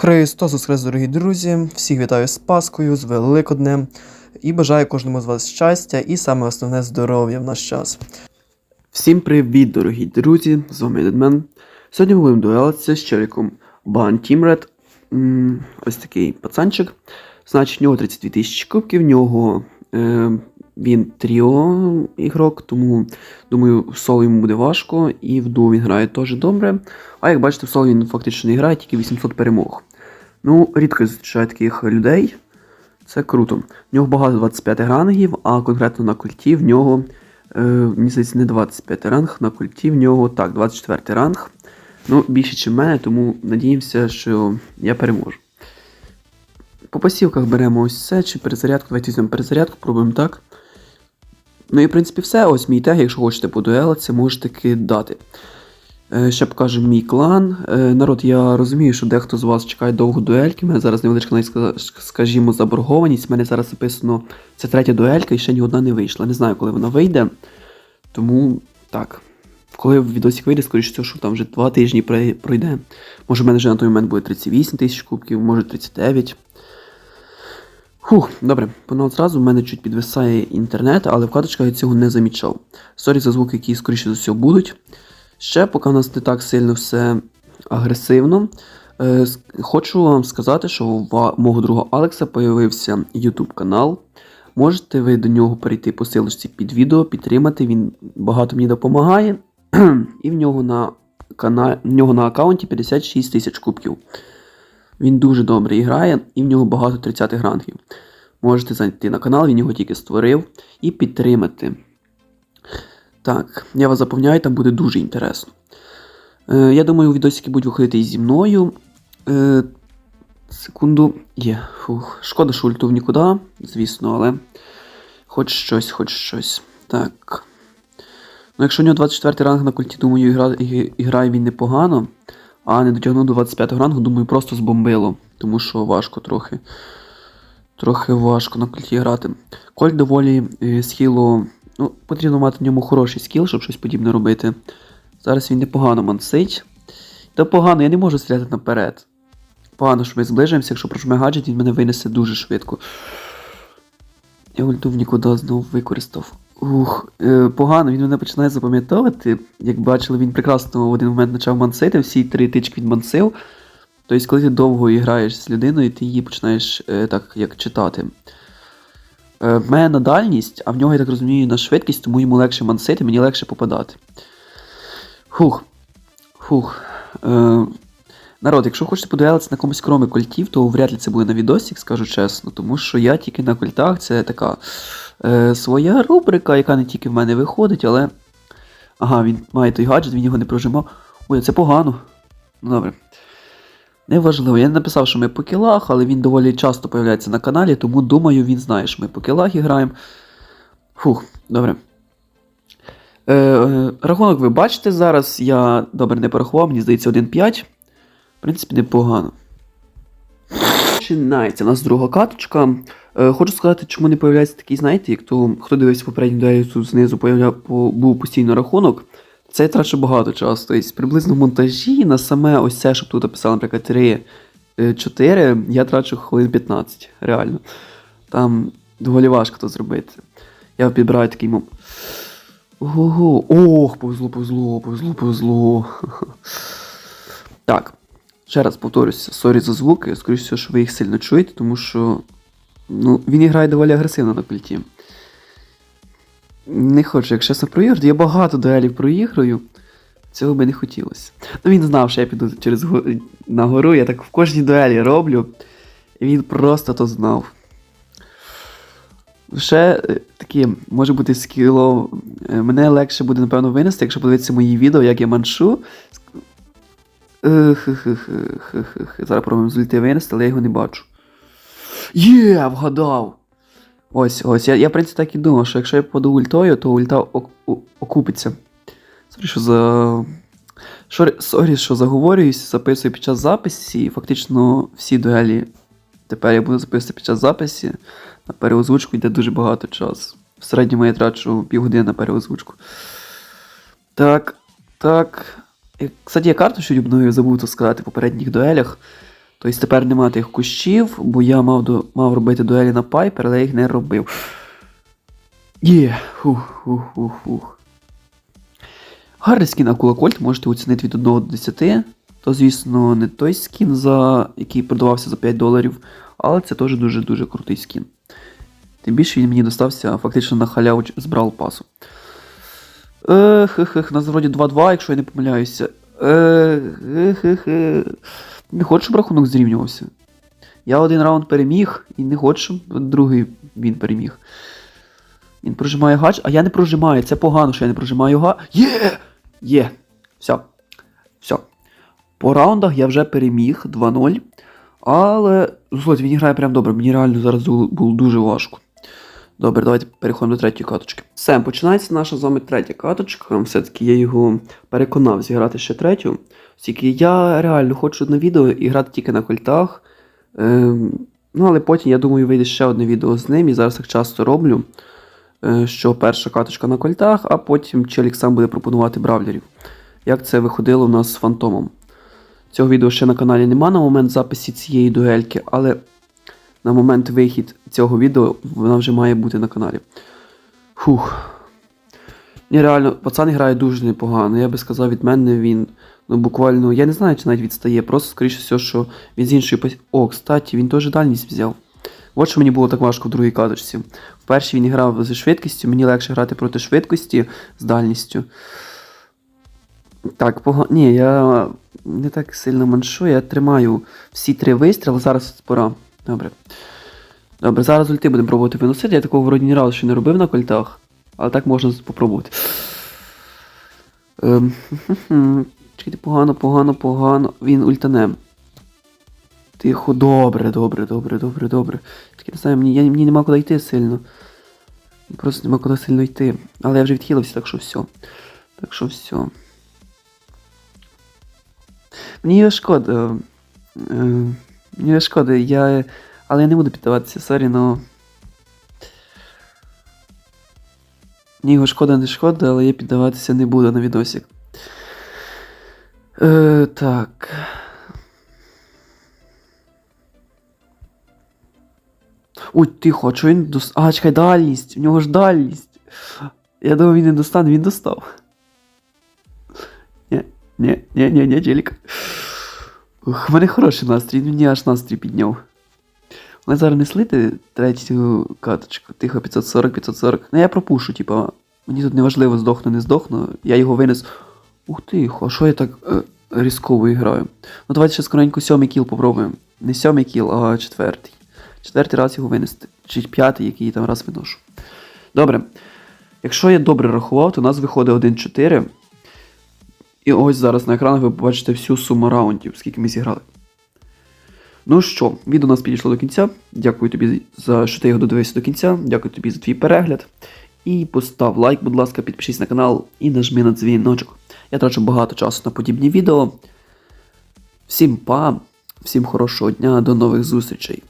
Христос Воскрес, дорогі друзі! Всіх вітаю з Паскою, з Великоднем і бажаю кожному з вас щастя і саме основне здоров'я в наш час. Всім привіт, дорогі друзі! З вами Дедмен. Сьогодні ми будемо дуелитися з челіком Бан Тімред. Ось такий пацанчик. Значить, в нього 32 тисячі кубків, в нього е, він тріо ігрок, тому думаю, в соло йому буде важко, і в дуо він грає теж добре. А як бачите, в соло він фактично не грає, тільки 800 перемог. Ну, рідко зустрічаю таких людей. Це круто. В нього багато 25 рангів, а конкретно на культі в нього, е, здається, не 25 ранг, на культі в нього так, 24 ранг. Ну, більше, ніж мене, тому надіємося, що я переможу. По пасівках беремо ось це, чи перезарядку. Давайте візьмемо перезарядку, пробуємо так. Ну і в принципі все. Ось мій тег, якщо хочете подуелитися, можете кидати. Е, Ще покажу мій клан. Е, Народ, я розумію, що дехто з вас чекає довго дуельки. У мене зараз невеличка, скажімо, заборгованість. У мене зараз записано це третя дуелька і ще ні одна не вийшла. Не знаю, коли вона вийде. Тому так. Коли відосик вийде, скоріше всього, що там вже два тижні пройде. Може, в мене вже на той момент буде 38 тисяч кубків, може 39. Фух, добре, погнали зразу, в мене чуть підвисає інтернет, але в карточках я цього не замічав. Сорі за звуки, які скоріше за все будуть. Ще, поки в нас не так сильно все агресивно, е, хочу вам сказати, що у мого друга Алекса появився YouTube канал. Можете ви до нього перейти по силочці під відео, підтримати. Він багато мені допомагає. І в нього на, кана... в нього на аккаунті 56 тисяч кубків. Він дуже добре грає, і в нього багато 30 рангів. Можете зайти на канал, він його тільки створив, і підтримати. Так, я вас запевняю, там буде дуже інтересно. Е, я думаю, відосики будуть виходити і зі мною. Е, секунду. Є. Фух. Шкода, що ульту в нікуди, звісно, але хоч щось, хоч щось. Так. Ну, якщо у нього 24 ранг на культі, думаю, грає він непогано. А не дотягнув до 25 рангу, думаю, просто збомбило. Тому що важко трохи. Трохи важко на культі грати. Коль доволі е, схило. Ну, потрібно мати в ньому хороший скіл, щоб щось подібне робити. Зараз він непогано мансить. Та погано, я не можу стріляти наперед. Погано, що ми зближуємося, якщо прожме гаджет, він мене винесе дуже швидко. Я ульту в нікуди знову використав. Ух, е, погано, він мене починає запам'ятовувати. Як бачили, він прекрасно в один момент почав мансити, всі три тички він мансив. Тобто, коли ти довго граєш з людиною, ти її починаєш е, так як читати. Е, в мене на дальність, а в нього, я так розумію, на швидкість, тому йому легше мансити, мені легше попадати. Фух. Фух. Е, народ, якщо хочете подивитися на комусь кроме кольтів, то вряд ли це буде на відосик, скажу чесно, тому що я тільки на кольтах, це така е, своя рубрика, яка не тільки в мене виходить, але. Ага, він має той гаджет, він його не прожимав. Ой, це погано. Ну добре. Неважливо, я не написав, що ми по кілах, але він доволі часто появляється на каналі, тому думаю, він знає, що ми по кілах граємо. Фух, добре. Е, е, рахунок ви бачите зараз. Я добре не порахував, мені здається 1-5. В принципі, непогано. Починається у нас друга каточка. Е, хочу сказати, чому не появляється такий, знаєте, як то хто дивився попередню дуелі, тут знизу появля... по... був постійно рахунок. Це траче багато часу. Тобто приблизно в монтажі на саме ось це, щоб тут описали, наприклад, 3, 4, я трачу хвилин 15, реально. Там доволі важко то зробити. Я підбираю такий моб. Ого, ох, повезло, повезло, повезло, повезло. Так, ще раз повторюся, сорі за звуки, скоріше що ви їх сильно чуєте, тому що ну, він грає доволі агресивно на культі. Не хочу, як чесно, проіграти. Я багато дуелів проіграю. Цього би не хотілося. Ну він знав, що я піду через го... на гору, я так в кожній дуелі роблю. І він просто то знав. Ще е, такі, може бути скіло. е, Мене легше буде, напевно, винести, якщо подивитися мої відео, як я маншу. Е. Зараз пробуємо зліти винести, але я його не бачу. Є, вгадав! Ось, ось. Я, я в принципі так і думав, що якщо я попаду ультою, то ульта окупиться. Сорі, що за. Сорі, що заговорююсь, записую під час записі, і фактично всі дуелі тепер я буду записувати під час записі. На переозвучку йде дуже багато часу. В середньому я трачу півгодини на переозвучку. Так, так. Кстати, я карту, що любною забув то сказати в попередніх дуелях. Тобто тепер нема тих кущів, бо я мав, до, мав робити дуелі на пайпер, але я їх не робив. Є, хух, хух, хух, хух. Гарний скін Акула Кольт можете оцінити від 1 до 10. То, звісно, не той скін, за, який продавався за 5 доларів, але це теж дуже-дуже крутий скін. Тим більше він мені достався фактично на халяву з брал пасу. Ех, ех, ех, нас вроді 2-2, якщо я не помиляюся. Ех, ех, ех. Не хочу, щоб рахунок зрівнювався. Я один раунд переміг і не хочу, щоб другий він переміг. Він прожимає гач, а я не прожимаю. Це погано, що я не прожимаю га. Є! Є! Все. Все. По раундах я вже переміг 2-0. Але. Слухайте, він грає прям добре. Мені реально зараз було дуже важко. Добре, давайте переходимо до третьої каточки. Все, починається наша з вами третя каточка. Все-таки я його переконав зіграти ще третю. Оскільки я реально хочу одне відео і грати тільки на кольтах. Ем, ну, але потім, я думаю, вийде ще одне відео з ним, і зараз так часто роблю. Е, що перша каточка на кольтах, а потім Челік сам буде пропонувати бравлерів. Як це виходило у нас з фантомом. Цього відео ще на каналі нема на момент записі цієї дуельки, але на момент вихід цього відео вона вже має бути на каналі. Фух. Ні, реально, пацан грає дуже непогано. Я би сказав, від мене він ну, буквально, я не знаю, чи навіть відстає. Просто, скоріше все, що він з іншої пос... О, кстати, він теж дальність взяв. От що мені було так важко в другій каточці. В першій він грав зі швидкістю, мені легше грати проти швидкості з дальністю. Так, погано. Ні, я не так сильно маншу, я тримаю всі три вистріли, зараз пора. Добре. Добре, зараз ульти будемо пробувати виносити. Я такого вроді ні разу ще не робив на кольтах, але так можна спробувати. Ем. Чекайте, погано, погано, погано. Він ультане. Тихо, добре, добре, добре, добре, добре. Тільки не знаю, мені, мені нема куди йти сильно. Просто нема куди сильно йти. Але я вже відхилився, так що все. Так що все. Мені його шкода. Е, мені його шкода, я. Але я не буду піддаватися, сорі, но. Мені його шкода, не шкода, але я піддаватися не буду на відосик. Е, так. Ой, тихо, а чого він дос... А, чекай, дальність, в нього ж дальність. Я думав, він не достане, він достав. Ні, ні, ні, ні, ні, челік. Ух, в мене хороший настрій, мені аж настрій підняв. Вони зараз не слити третю каточку. Тихо, 540, 540. Ну я пропушу, типа. Мені тут не важливо, здохну, не здохну. Я його винес. Ух ти, а що я так е, різково граю? Ну давайте ще скоренько сьомий кіл попробуємо. Не сьомий кіл, а четвертий. Четвертий раз його винести. Чи п'ятий, який я там раз виношу. Добре. Якщо я добре рахував, то у нас виходить 1-4. І ось зараз на екранах ви побачите всю суму раундів, скільки ми зіграли. Ну що, відео у нас підійшло до кінця. Дякую тобі за що ти його додивився до кінця. Дякую тобі за твій перегляд. І постав лайк, будь ласка, підпишись на канал і нажми на дзвіночок. Я трачу багато часу на подібні відео. Всім па, всім хорошого дня, до нових зустрічей.